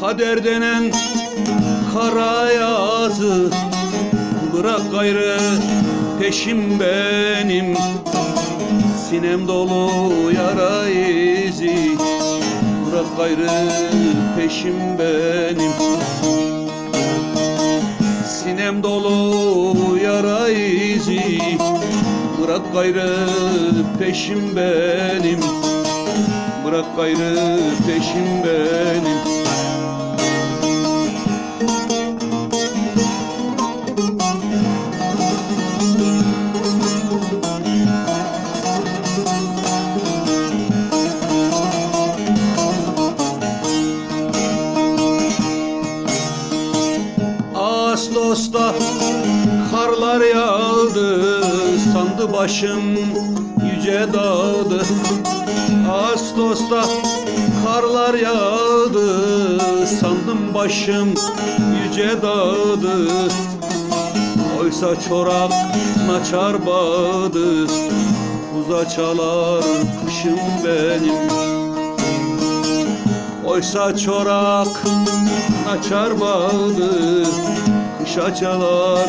Kader denen kara yazı Bırak gayrı peşim benim. Sinem dolu yara gayrı peşim benim. Sinem dolu yara izi Bırak gayrı peşim benim. Bırak gayrı peşim benim Ağustos'ta karlar yağdı Sandı başım yüce dağdı Ağustos'ta karlar yağdı Sandım başım yüce dağdı Oysa çorak naçar bağdı Buza çalar kışım benim. Oysa çorak açar bağdı Kışa çalar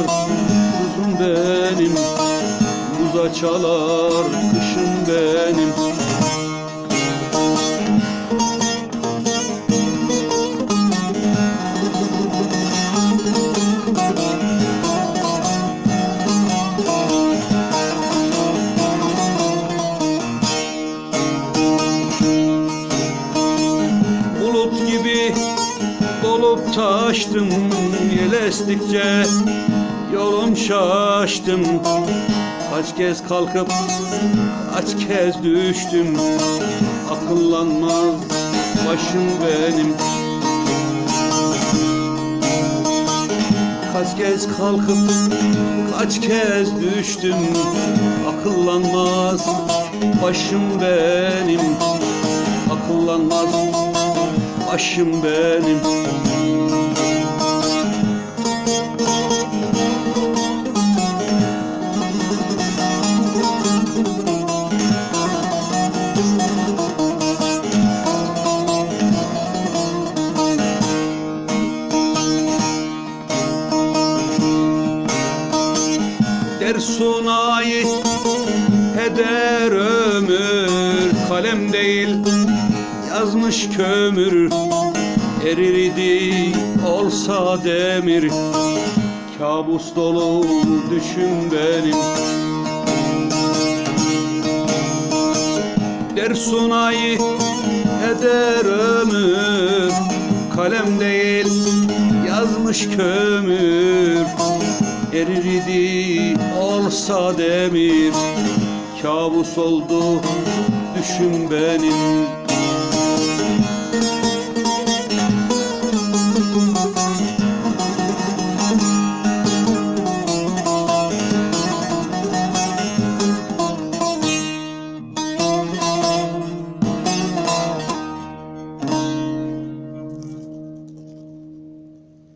kuzum benim Buza çalar kışım benim. Bulut gibi dolup taştım estikçe yolum şaştım Kaç kez kalkıp kaç kez düştüm. Akıllanmaz başım benim. Kaç kez kalkıp kaç kez düştüm. Akıllanmaz başım benim. Akıllanmaz başım benim. Dersunayı heder ömür Kalem değil yazmış kömür Erirdi olsa demir. Kabus dolu düşün benim. Dersunayı heder ömür Kalem değil yazmış kömür. Erirdi olsa demir Kabus oldu düşün benim